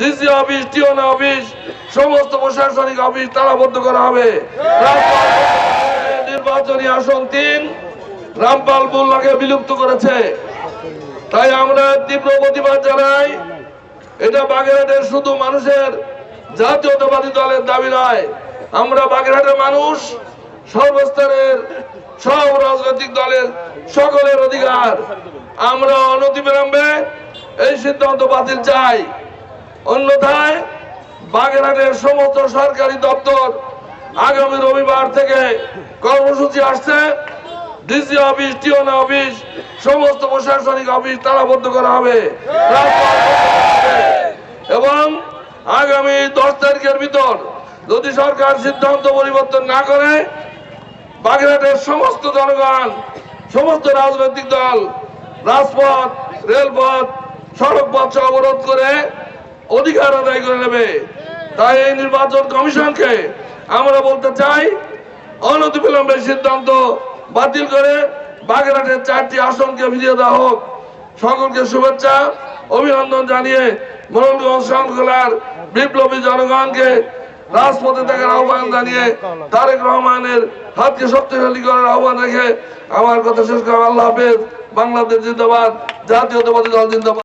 DC office, টিওনা office, সমস্ত প্রশাসনিক office তালাবদ্ধ করা হবে। নির্বাচনী আসন তিন রামপাল বুল্লাকে বিলুপ্ত করেছে। তাই আমরা তীব্র প্রতিবাদ জানাই। এটা বাগেরহাটের শুধু মানুষের জাতীয়তাবাদী দলের দাবি নয়, আমরা বাগেরহাটের মানুষ, সর্বস্তরের সব রাজনৈতিক দলের সকলের অধিকার। আমরা অনতিবিলম্বে এই সিদ্ধান্ত বাতিল চাই। অন্যথায় বাগেরহাটের সমস্ত সরকারি দপ্তর আগামী রবিবার থেকে কর্মসূচি আসছে ডিসি অফিস, টিওনা অফিস, সমস্ত প্রশাসনিক অফিস তালাবদ্ধ করা হবে। এবং আগামী দশ তারিখের ভিতর যদি সরকার সিদ্ধান্ত পরিবর্তন না করে, বাগেরহাটের সমস্ত জনগণ, সমস্ত রাজনৈতিক দল, রাজপথ, রেলপথ সড়ক পথ অবরোধ করে অধিকার আদায় করে নেবে। তাই এই নির্বাচন কমিশনকে আমরা বলতে চাই অনতিবিলম্বে সিদ্ধান্ত বাতিল করে বাগেরহাটের চারটি আসনকে ফিরিয়ে দেওয়া হোক। সকলকে শুভেচ্ছা, অভিনন্দন জানিয়ে মোহনগঞ্জ শৃঙ্খলার বিপ্লবী জনগণকে রাজপথে থাকার আহ্বান জানিয়ে তারেক রহমানের হাতকে শক্তিশালী করার আহ্বান রেখে আমার কথা শেষ করা আল্লাহ হাফেজ। বাংলাদেশ জিন্দাবাদ। জাতীয়তাবাদী দল জিন্দাবাদ।